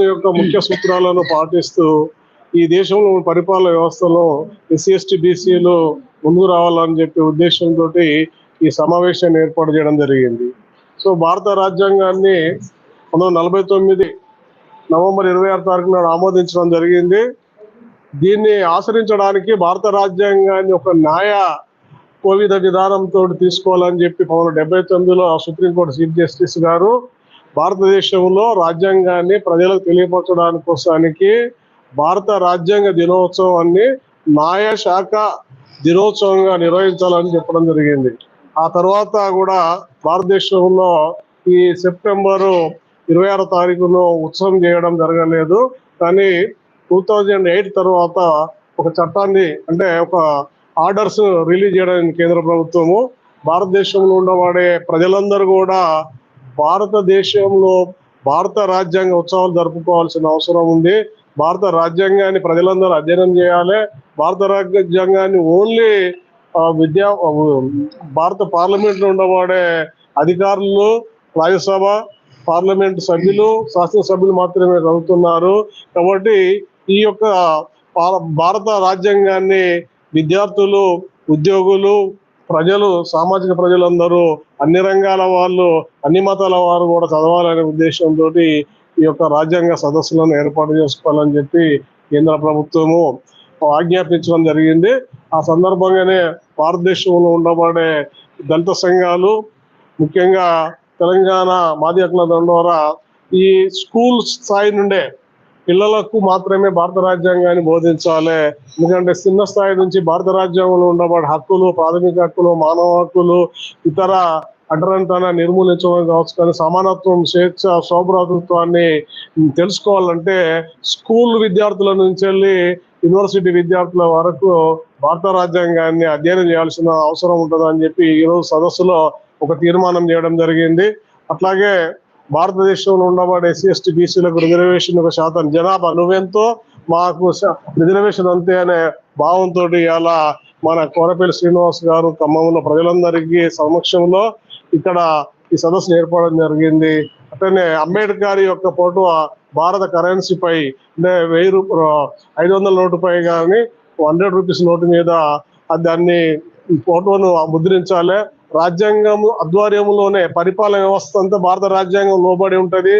యొక్క ముఖ్య సూత్రాలను పాటిస్తూ ఈ దేశంలో పరిపాలన వ్యవస్థలో ఎస్సీ ఎస్టీ బీసీలు ముందుకు రావాలని చెప్పే ఉద్దేశంతో ఈ సమావేశాన్ని ఏర్పాటు చేయడం జరిగింది. సో భారత రాజ్యాంగాన్ని పంతొమ్మిది నలభై తొమ్మిది నవంబర్ ఇరవై ఆరు తారీఖు నాడు ఆమోదించడం జరిగింది. దీన్ని ఆచరించడానికి భారత రాజ్యాంగాన్ని ఒక న్యాయ కోవిధ విధానంతో తీసుకోవాలని చెప్పి పంతొమ్మిది డెబ్బై తొమ్మిదిలో సుప్రీంకోర్టు చీఫ్ జస్టిస్ గారు భారతదేశంలో రాజ్యాంగాన్ని ప్రజలకు తెలియపరచడానికి కోసానికి భారత రాజ్యాంగ దినోత్సవాన్ని న్యాయ శాఖ దినోత్సవంగా నిర్వహించాలని చెప్పడం జరిగింది. ఆ తర్వాత కూడా భారతదేశంలో ఈ సెప్టెంబరు ఇరవై ఆరో తారీఖులో ఉత్సవం చేయడం జరగలేదు. కానీ టూ థౌజండ్ ఎయిట్ తర్వాత ఒక చట్టాన్ని అంటే ఒక ఆర్డర్స్ రిలీజ్ చేయడానికి కేంద్ర ప్రభుత్వము భారతదేశంలో ఉండవాడే ప్రజలందరూ కూడా భారతదేశంలో భారత రాజ్యాంగ ఉత్సవాలు జరుపుకోవాల్సిన అవసరం ఉంది. భారత రాజ్యాంగాన్ని ప్రజలందరూ అధ్యయనం చేయాలి. భారత రాజ్యాంగాన్ని ఓన్లీ విద్యా భారత పార్లమెంట్లో ఉండబడే అధికారులు రాజ్యసభ పార్లమెంట్ సభ్యులు శాసనసభ్యులు మాత్రమే చదువుతున్నారు. కాబట్టి ఈ యొక్క భారత రాజ్యాంగాన్ని విద్యార్థులు ఉద్యోగులు ప్రజలు సామాజిక ప్రజలందరూ అన్ని రంగాల వాళ్ళు అన్ని మతాల వారు కూడా చదవాలనే ఉద్దేశంతో ఈ యొక్క రాజ్యాంగ సదస్సులను ఏర్పాటు చేసుకోవాలని చెప్పి కేంద్ర ప్రభుత్వము ఆజ్ఞాపించడం జరిగింది. ఆ సందర్భంగానే భారతదేశంలో ఉండబడే దళిత సంఘాలు ముఖ్యంగా తెలంగాణ మాది హక్కుల దండ ద్వారా ఈ స్కూల్ స్థాయి నుండే పిల్లలకు మాత్రమే భారత రాజ్యాంగాన్ని బోధించాలి. ఎందుకంటే చిన్న స్థాయి నుంచి భారత రాజ్యాంగంలో ఉండబడి హక్కులు ప్రాథమిక హక్కులు మానవ హక్కులు ఇతర అడ్డంతన నిర్మూలించడం కావచ్చు. కానీ సమానత్వం స్వేచ్ఛ సౌభ్రాతృత్వాన్ని తెలుసుకోవాలంటే స్కూల్ విద్యార్థుల నుంచి వెళ్ళి యూనివర్సిటీ విద్యార్థుల వరకు భారత రాజ్యాంగాన్ని అధ్యయనం చేయాల్సిన అవసరం ఉంటుందని చెప్పి ఈరోజు సదస్సులో ఒక తీర్మానం చేయడం జరిగింది. అట్లాగే భారతదేశంలో ఉండబడే ఎస్సీ ఎస్టీ బీసీలకు రిజర్వేషన్ ఒక శాతం. జనాభా నువ్వెంతో? మాకు రిజర్వేషన్ అంతే అనే భావంతో అలా మన కోరపల్లి శ్రీనివాస్ గారు ఖమ్మంలో ప్రజలందరికీ సమక్షంలో ఇక్కడ ఈ సదస్సును ఏర్పడడం జరిగింది. అట్లనే అంబేద్కర్ యొక్క ఫోటో భారత కరెన్సీపై అంటే వెయ్యి రూప ఐదు వందల నోటుపై కానీ హండ్రెడ్ రూపీస్ నోటు మీద దాన్ని ఈ ఫోటోను ముద్రించాలి. రాజ్యాంగం ఆధ్వర్యంలోనే పరిపాలన వ్యవస్థ అంతా భారత రాజ్యాంగం లోబడి ఉంటుంది.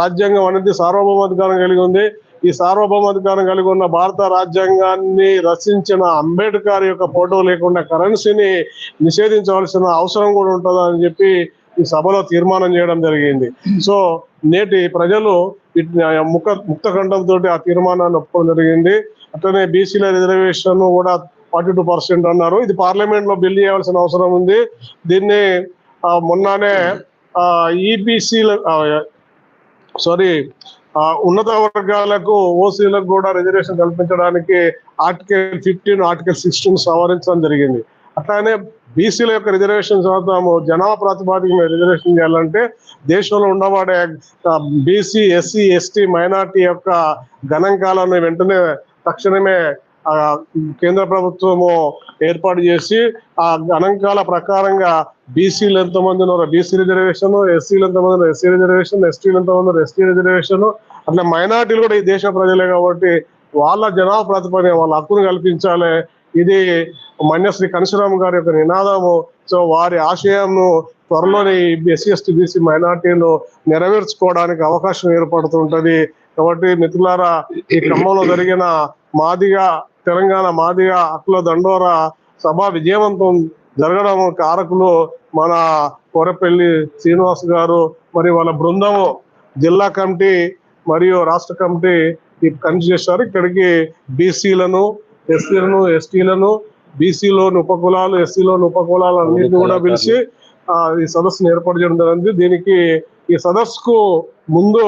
రాజ్యాంగం అనేది సార్వభౌమాధికారం కలిగి ఉంది. ఈ సార్వభౌమాధికారం కలిగి ఉన్న భారత రాజ్యాంగాన్ని రచించిన అంబేద్కర్ యొక్క ఫోటో లేకుండా కరెన్సీని నిషేధించవలసిన అవసరం కూడా ఉంటుందని చెప్పి ఈ సభలో తీర్మానం చేయడం జరిగింది. సో నేటి ప్రజలు వీటిని ఆ ముఖ ముక్త కంఠంతో ఆ తీర్మానాన్ని ఒప్పుకోవడం జరిగింది. అట్లనే బీసీల రిజర్వేషన్ కూడా ఫార్టీ టూ పర్సెంట్ అన్నారు. ఇది పార్లమెంట్లో బిల్ చేయాల్సిన అవసరం ఉంది. దీన్ని మొన్ననే ఈబీసీల సారీ ఉన్నత వర్గాలకు ఓసీలకు కూడా రిజర్వేషన్ కల్పించడానికి ఆర్టికల్ ఫిఫ్టీన్ ఆర్టికల్ సిక్స్టీన్ సవరించడం జరిగింది. అట్లానే బీసీల యొక్క రిజర్వేషన్ శాతం జనాభా ప్రాతిపాదిక మీద రిజర్వేషన్ చేయాలంటే దేశంలో ఉండబడే బీసీ ఎస్సీ ఎస్టీ మైనార్టీ యొక్క గణాంకాలను వెంటనే తక్షణమే కేంద్ర ప్రభుత్వము ఏర్పాటు చేసి ఆ గణాంకాల ప్రకారంగా బీసీలు ఎంతమంది ఉన్నారో బీసీ రిజర్వేషన్ ఎస్సీలు ఎంతమంది ఎస్సీ రిజర్వేషన్ ఎస్టీలు ఎంతమంది ఎస్టీ రిజర్వేషన్ అట్లా మైనార్టీలు కూడా ఈ దేశ ప్రజలే కాబట్టి వాళ్ళ జనాభా వాళ్ళ హక్కును కల్పించాలి. ఇది మన్యశ్రీ కనశరామ్ గారి యొక్క నినాదము. సో వారి ఆశయంను త్వరలోనే ఎస్సీ ఎస్టీ బీసీ మైనార్టీలు నెరవేర్చుకోవడానికి అవకాశం ఏర్పడుతుంటది కాబట్టి మిత్రులారా ఈ క్రమంలో జరిగిన మాదిగా తెలంగాణ మాదిగా హక్కుల దండోరా సభ విజయవంతం జరగడం కారకులు మన కోరపల్లి శ్రీనివాస్ గారు మరి వాళ్ళ బృందము జిల్లా కమిటీ మరియు రాష్ట్ర కమిటీ కమిటీ చేశారు. ఇక్కడికి బీసీలను ఎస్సీలను ఎస్టీలను బీసీలోని ఉపకులాలు ఎస్సీలోని ఉపకులాలు అన్నింటినీ కూడా పిలిచి ఆ, ఈ సదస్సును ఏర్పాటు చేయడం జరిగింది. దీనికి ఈ సదస్సుకు ముందు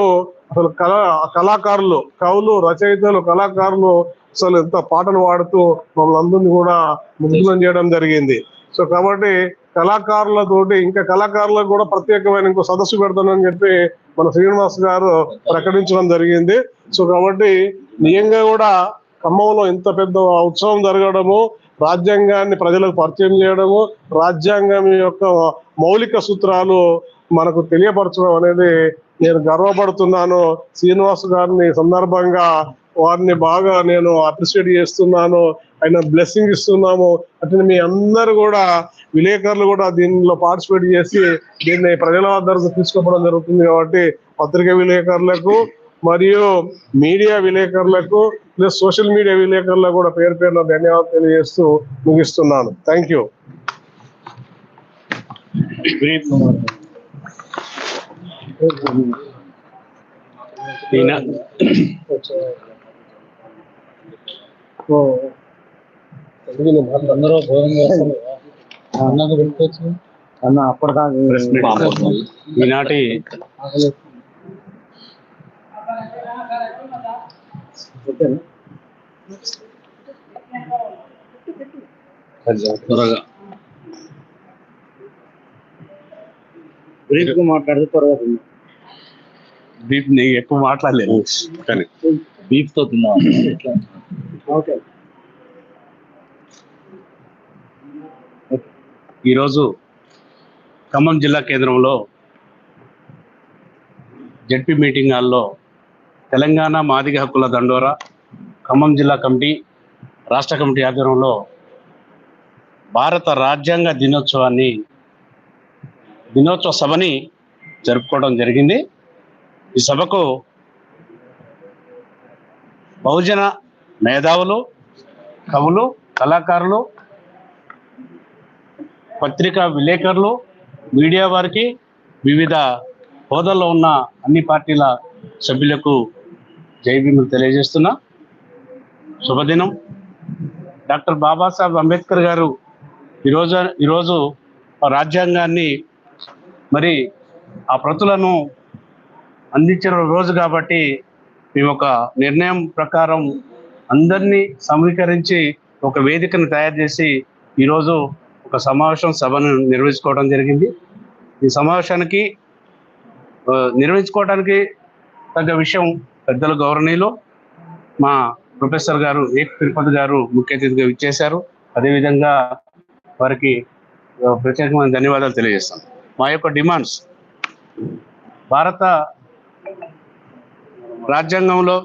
అసలు కళా కళాకారులు కవులు రచయితలు కళాకారులు అసలు ఎంత పాటలు పాడుతూ మమ్మల్ని అందరినీ కూడా ముగ్గులం చేయడం జరిగింది. సో కాబట్టి కళాకారులతోటి ఇంకా కళాకారులకు కూడా ప్రత్యేకమైన ఇంకో సదస్సు పెడతానని చెప్పి మన శ్రీనివాస్ గారు ప్రకటించడం జరిగింది. సో కాబట్టి నిజంగా కూడా ఖమ్మంలో ఇంత పెద్ద ఉత్సవం జరగడము రాజ్యాంగాన్ని ప్రజలకు పరిచయం చేయడము రాజ్యాంగం యొక్క మౌలిక సూత్రాలు మనకు తెలియపరచడం అనేది నేను గర్వపడుతున్నాను. శ్రీనివాస్ గారిని సందర్భంగా వారిని బాగా నేను అప్రిషియేట్ చేస్తున్నాను. ఆయన బ్లెస్సింగ్ ఇస్తున్నాము. అట్లా మీ అందరు కూడా విలేకరులు కూడా దీనిలో పార్టిసిపేట్ చేసి దీన్ని ప్రజల వద్దకు తీసుకుపోవడం జరుగుతుంది కాబట్టి పత్రికా విలేకరులకు మరియు మీడియా విలేకరులకు ప్లస్ సోషల్ మీడియా విలేకరులకు కూడా పేరు పేరున ధన్యవాదాలు తెలియజేస్తూ ముగిస్తున్నాను. థ్యాంక్ యూ ఈయన అందరూ భోజనం అన్నది పెట్టుకోవచ్చు అన్న ప్రెస్ మీట్ ఈనాటి త్వరగా బ్రీఫ్గా మాట్లాడితే త్వరగా ఎక్కువ మాట్లాడలేదు. కానీ బీఫ్తో తిన్నాం ఎట్లా? ఓకే. ఈరోజు ఖమ్మం జిల్లా కేంద్రంలో జడ్పీ మీటింగ్ హాల్లో తెలంగాణ మాదిగ హక్కుల దండోరా ఖమ్మం జిల్లా కమిటీ రాష్ట్ర కమిటీ ఆధ్వర్యంలో భారత రాజ్యాంగ దినోత్సవాన్ని దినోత్సవ సభని జరుపుకోవడం జరిగింది. ఈ సభకు బహుజన మేధావులు కవులు కళాకారులు పత్రికా విలేకరులు మీడియా వారికి వివిధ హోదాల్లో ఉన్న అన్ని పార్టీల సభ్యులకు జై భీములు తెలియజేస్తున్నా. శుభదినం. డాక్టర్ బాబాసాహెబ్ అంబేద్కర్ గారు ఈరోజు ఈరోజు రాజ్యాంగాన్ని మరి ఆ ప్రతులను అందించిన రోజు కాబట్టి మేము ఒక నిర్ణయం ప్రకారం అందరినీ సమీకరించి ఒక వేదికను తయారు చేసి ఈరోజు ఒక సమావేశం సభను నిర్వహించుకోవడం జరిగింది. ఈ సమావేశానికి నిర్వహించుకోవడానికి తగ్గ విషయం పెద్దలు గౌరవనీయులు మా ప్రొఫెసర్ గారు ఏ తిరుపతి గారు ముఖ్య అతిథిగా ఇచ్చేశారు అదేవిధంగా వారికి ప్రత్యేకమైన ధన్యవాదాలు తెలియజేస్తాం మా యొక్క డిమాండ్స్ భారత రాజ్యాంగంలో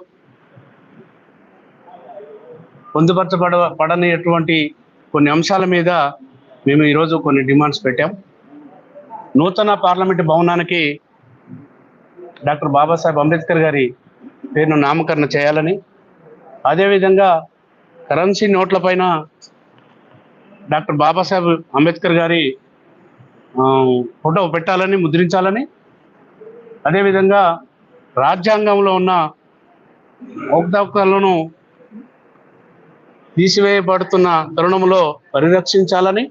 పొందుపరచబడ పడనటువంటి కొన్ని అంశాల మీద మేము ఈరోజు కొన్ని డిమాండ్స్ పెట్టాం. నూతన పార్లమెంటు భవనానికి డాక్టర్ బాబాసాహెబ్ అంబేద్కర్ గారి పేరును నామకరణ చేయాలని అదేవిధంగా కరెన్సీ నోట్ల పైన డాక్టర్ బాబాసాహెబ్ అంబేద్కర్ గారి ఫోటో పెట్టాలని ముద్రించాలని అదేవిధంగా రాజ్యాంగంలో ఉన్న అవకతవకలను తీసివేయబడుతున్న తరుణంలో పరిరక్షించాలని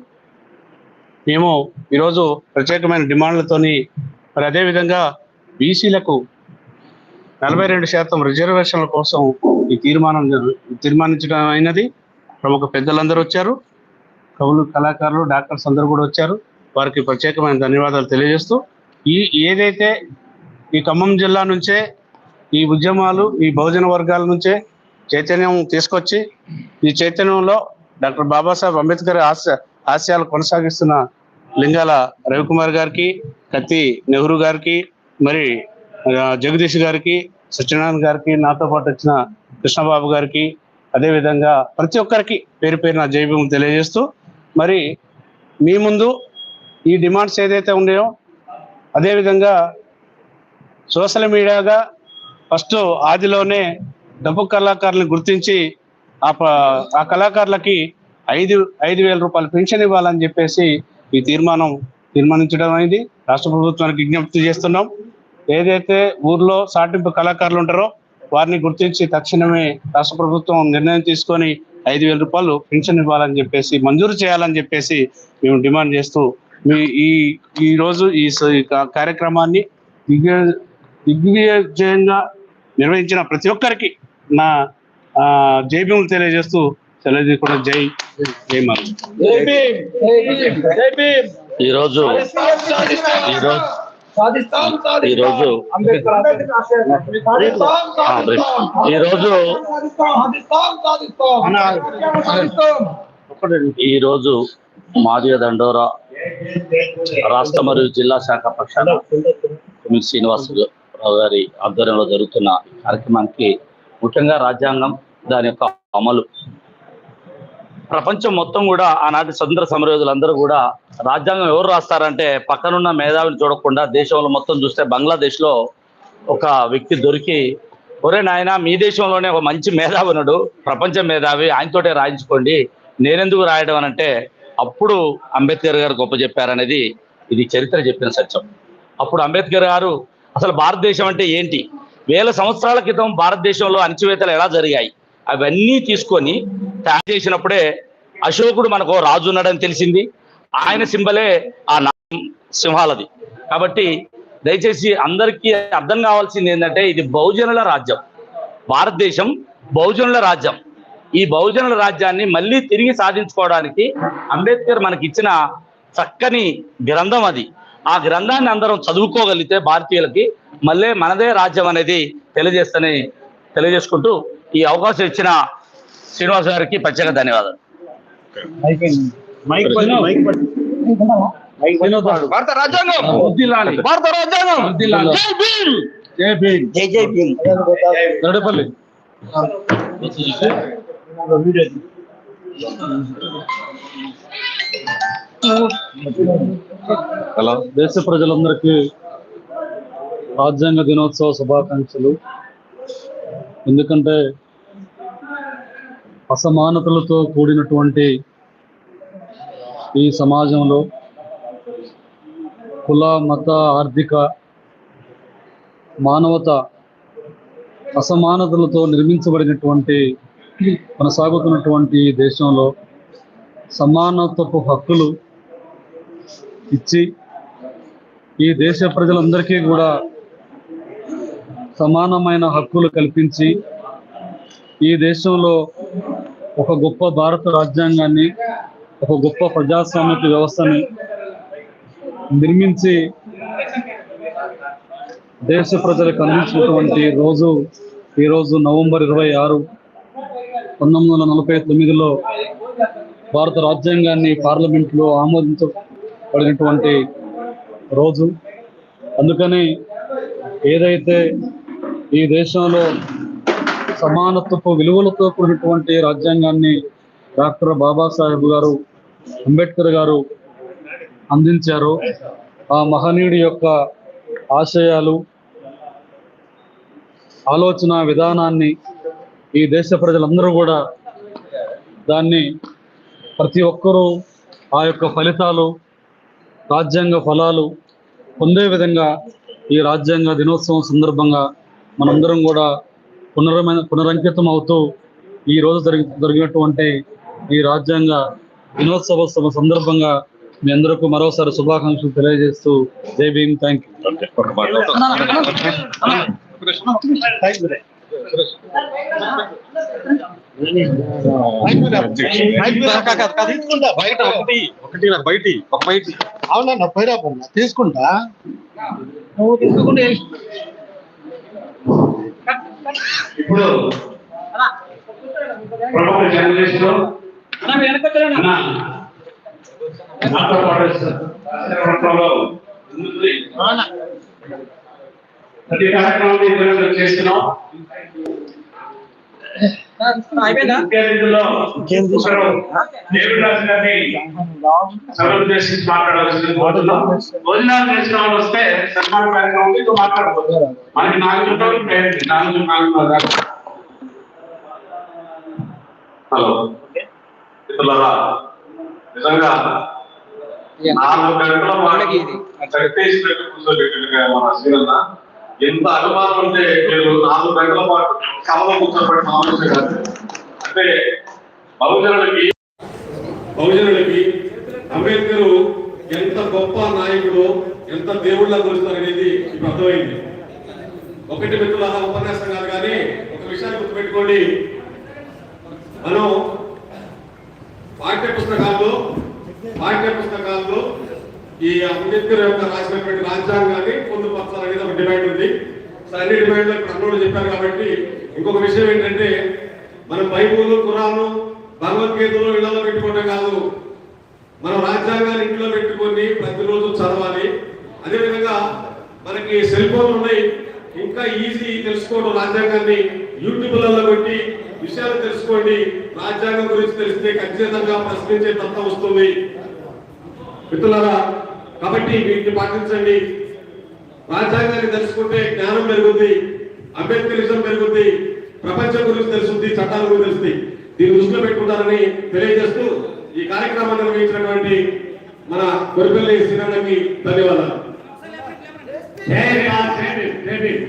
మేము ఈరోజు ప్రత్యేకమైన డిమాండ్లతోని మరి అదేవిధంగా బీసీలకు నలభై రెండు శాతం రిజర్వేషన్ల కోసం ఈ తీర్మానం జరు- తీర్మానించడం అయినది ప్రముఖ పెద్దలందరూ వచ్చారు. కవులు కళాకారులు డాక్టర్స్ అందరూ కూడా వచ్చారు. వారికి ప్రత్యేకమైన ధన్యవాదాలు తెలియజేస్తూ ఈ ఏదైతే ఈ ఖమ్మం జిల్లా నుంచే ఈ ఉద్యమాలు ఈ బహుజన వర్గాల నుంచే చైతన్యం తీసుకొచ్చి ఈ చైతన్యంలో డాక్టర్ బాబాసాహెబ్ అంబేద్కర్ ఆశ ఆశయాలు కొనసాగిస్తున్న లింగాల రవికుమార్ గారికి కత్తి నెహ్రూ గారికి మరి జగదీష్ గారికి సత్యనారాయణ గారికి నాతో పాటు వచ్చిన కృష్ణబాబు గారికి అదేవిధంగా ప్రతి ఒక్కరికి పేరు పేరున జైభీము తెలియజేస్తూ మరి మీ ముందు ఈ డిమాండ్స్ ఏదైతే ఉన్నాయో అదేవిధంగా సోషల్ మీడియాగా ఫస్ట్ ఆదిలోనే డబ్బు కళాకారులను గుర్తించి ఆ ప- ఆ కళాకారులకి ఐదు ఐదు వేల రూపాయలు పెన్షన్ ఇవ్వాలని చెప్పేసి ఈ తీర్మానం తీర్మానించడం అయింది. రాష్ట్ర ప్రభుత్వానికి విజ్ఞప్తి చేస్తున్నాం. ఏదైతే ఊర్లో సాటింపు కళాకారులు ఉంటారో వారిని గుర్తించి తక్షణమే రాష్ట్ర ప్రభుత్వం నిర్ణయం తీసుకొని ఐదు వేల రూపాయలు పెన్షన్ ఇవ్వాలని చెప్పేసి మంజూరు చేయాలని చెప్పేసి మేము డిమాండ్ చేస్తూ మీ ఈ ఈరోజు ఈ ఈ కార్యక్రమాన్ని దిగ్విజయంగా నిర్వహించిన ప్రతి ఒక్కరికి నా ఆ, జై భీములు తెలియజేస్తూ సెలవు కూడా జై జై మారు. ఈరోజు ఈరోజు ఈరోజు. ఈరోజు ఈరోజు మాదిగ దండోరా రాష్ట్ర మరియు జిల్లా శాఖ పక్షాన కుమిరి శ్రీనివాస్ రావు గారి ఆధ్వర్యంలో జరుగుతున్న కార్యక్రమానికి ముఖ్యంగా రాజ్యాంగం దాని యొక్క అమలు. ప్రపంచం మొత్తం కూడా ఆనాటి స్వతంత్ర సమరయోధులందరూ కూడా రాజ్యాంగం ఎవరు రాస్తారంటే పక్కనున్న మేధావిని చూడకుండా దేశంలో మొత్తం చూస్తే బంగ్లాదేశ్లో ఒక వ్యక్తి దొరికి ఒరే నాయన మీ దేశంలోనే ఒక మంచి మేధావినుడు ప్రపంచ మేధావి ఆయనతోటే రాయించుకోండి నేనెందుకు రాయడం అనంటే అంటే అప్పుడు అంబేద్కర్ గారు గొప్ప చెప్పారనేది ఇది చరిత్ర చెప్పిన సత్యం. అప్పుడు అంబేద్కర్ గారు అసలు భారతదేశం అంటే ఏంటి? వేల సంవత్సరాల క్రితం భారతదేశంలో అణచివేతలు ఎలా జరిగాయి? అవన్నీ తీసుకొని తయారు చేసినప్పుడే అశోకుడు మనకు రాజు ఉన్నాడని తెలిసింది. ఆయన సింబలే ఆ నా- సింహాలది. కాబట్టి దయచేసి అందరికీ అర్థం కావాల్సింది ఏంటంటే ఇది బహుజనుల రాజ్యం. భారతదేశం బహుజనుల రాజ్యం. ఈ బహుజనుల రాజ్యాన్ని మళ్ళీ తిరిగి సాధించుకోవడానికి అంబేద్కర్ మనకి ఇచ్చిన చక్కని గ్రంథం అది. ఆ గ్రంథాన్ని అందరం చదువుకోగలిగితే భారతీయులకి మళ్ళీ మనదే రాజ్యం అనేది తెలియజేస్తని తెలియజేసుకుంటూ ఈ అవకాశం ఇచ్చిన శ్రీనివాస్ గారికి ప్రత్యేక ధన్యవాదాలు. భారత రాజ్యాంగం! వద్దిల్లాలి. భారత రాజ్యాంగం! వద్దిల్లాలి. జై భీమ్! జై భీమ్. జై జై భీమ్. నడపల్లి. హలో. దేశ ప్రజలందరికీ రాజ్యాంగ దినోత్సవ శుభాకాంక్షలు. ఎందుకంటే అసమానతలతో కూడినటువంటి ఈ సమాజంలో కుల మత ఆర్థిక మానవత అసమానతలతో నిర్మించబడినటువంటి కొనసాగుతున్నటువంటి దేశంలో సమానత్వపు హక్కులు ఇచ్చి ఈ దేశ ప్రజలందరికీ కూడా సమానమైన హక్కులు కల్పించి ఈ దేశంలో ఒక గొప్ప భారత రాజ్యాంగాన్ని ఒక గొప్ప ప్రజాస్వామ్య వ్యవస్థని నిర్మించి దేశ ప్రజలకు అందించినటువంటి రోజు ఈరోజు నవంబర్ ఇరవై ఆరు పంతొమ్మిది వందల నలభై తొమ్మిదిలో భారత రాజ్యాంగాన్ని పార్లమెంట్లో పడినటువంటి రోజు. అందుకని ఏదైతే ఈ దేశంలో సమానత్వపు విలువలతో కూడినటువంటి రాజ్యాంగాన్ని డాక్టర్ బాబాసాహెబ్ గారు అంబేద్కర్ గారు అందించారో ఆ మహనీయుడి యొక్క ఆశయాలు ఆలోచన విధానాన్ని ఈ దేశ ప్రజలందరూ కూడా దాన్ని ప్రతి ఒక్కరూ ఆ యొక్క ఫలితాలు రాజ్యాంగ ఫలాలు పొందే విధంగా ఈ రాజ్యాంగ దినోత్సవం సందర్భంగా మనందరం కూడా పునరమైన పునరంకితం అవుతూ ఈ రోజు జరిగి జరిగినటువంటి ఈ రాజ్యాంగ దినోత్సవ సందర్భంగా మీ అందరికీ మరోసారి శుభాకాంక్షలు తెలియజేస్తూ జై భీమ్ థ్యాంక్ యూ బయట ఒకటి ఒకటి బయటి ఒక బయటి అవునన్నా పైరా పొన్న తీసుకుంటా. ఇప్పుడు ప్రముఖ జర్నలిస్టు నాతో పాటు ప్రతి కార్యక్రమాన్ని ఇద్దరు చేస్తున్నాం. వస్తే సన్మాన కార్యక్రమం మాట్లాడవచ్చు మనకి నాలుగు నాలుగు నాలుగు హలో. మిత్రులారా నిజంగా నాలుగు గంటల మన శ్రీరన్న ఎంత అనుమానం ఉంటే మీరు నాలుగు గంటల పాటు సభలో కూర్చోబెట్టి మామూలు కాదు. అంటే బహుజనులకి బహుజనులకి అంబేద్కర్ ఎంత గొప్ప నాయకుడు ఎంత దేవుళ్ళ కొలుస్తారనేది ఇప్పుడు అర్థమైంది. ఒకటి మిత్రుల ఉపన్యాసం కాదు కానీ ఒక విషయాన్ని గుర్తుపెట్టుకోండి. మనం పాఠ్య పుస్తకాల్లో పాఠ్య పుస్తకాల్లో ఈ అంబేద్కర్ యొక్క రాసినటువంటి రాజ్యాంగాన్ని పొందుపరచాలనేది ఒక డిమాండ్ ఉంది. అన్ని డిమాండ్లు కర్నూలు చెప్పారు కాబట్టి ఇంకొక విషయం ఏంటంటే మన బైబుల్ కురాను భగవద్గీతలో ఇళ్ళలో పెట్టుకోవడం కాదు. మనం రాజ్యాంగాన్ని ఇంట్లో పెట్టుకొని ప్రతిరోజు చదవాలి. అదేవిధంగా మనకి సెల్ ఫోన్లు ఉన్నాయి. ఇంకా ఈజీ తెలుసుకోవడం రాజ్యాంగాన్ని యూట్యూబ్లలో కొట్టి విషయాలు తెలుసుకోండి. రాజ్యాంగం గురించి తెలిస్తే ఖచ్చితంగా ప్రశ్నించే తత్వం వస్తుంది. మిత్రులారా కాబట్టి వీటిని పాటించండి. రాజ్యాంగాన్ని తెలుసుకుంటే జ్ఞానం పెరుగుద్ది అంబేద్కరిజం పెరుగుద్ది ప్రపంచం గురించి తెలుస్తుంది చట్టాల గురించి తెలుస్తుంది దీన్ని దృష్టిలో పెట్టుకుంటారని తెలియజేస్తూ ఈ కార్యక్రమాన్ని నిర్వహించినటువంటి మన గొరిపల్లి శ్రీరంగకి ధన్యవాదాలు. భీమ్.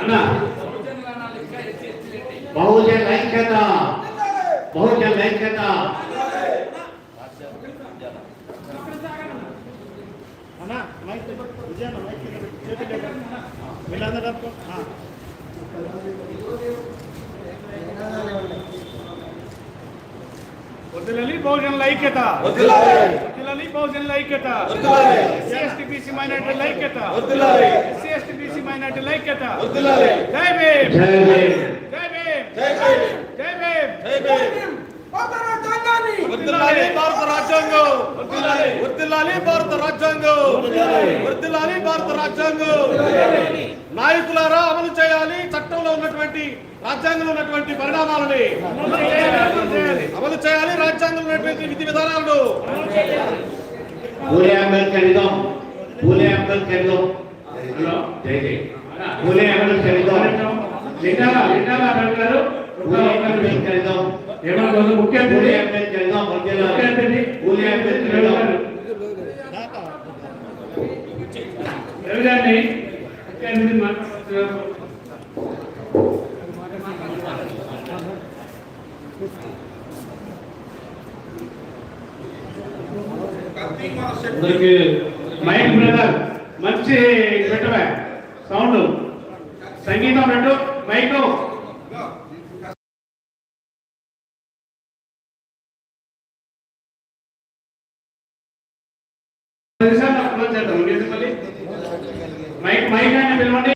అన్న బహుజన్ ఐక్యత. బహుజన్ ఐక్యత వదిలాలి బహుజనుల ఐక్యత వదిలాలి బహుజనుల ఐక్యత ఎస్సీ ఎస్టీ బీసీ మైనార్టీల ఐక్యత ఎస్సీ ఎస్టీ బీసీ మైనార్టీల ఐక్యత జై భీమ్ జై భీమ్. జై భీమ్ జై భీమ్ జై భీమ్ వర్ధిల్లాలి భారత రాజ్యాంగం వర్ధిల్లాలి భారత రాజ్యాంగం వర్ధిల్లాలి భారత రాజ్యాంగం నాయకులారా అమలు చేయాలి. చట్టంలో ఉన్నటువంటి రాజ్యాంగంలో ఉన్నటువంటి పరిణామాలని. అమలు చేయాలి. రాజ్యాంగంలో ఉన్నటువంటి విధి విధానాలను. పూలే జై జై. గారు ఏమన్నా విషయాన్ని మంచి పెట్టవే. సౌండ్. సంగీతం రెండు మైక్. తెలుసా? మైక్ మైక్ అని పిలవండి.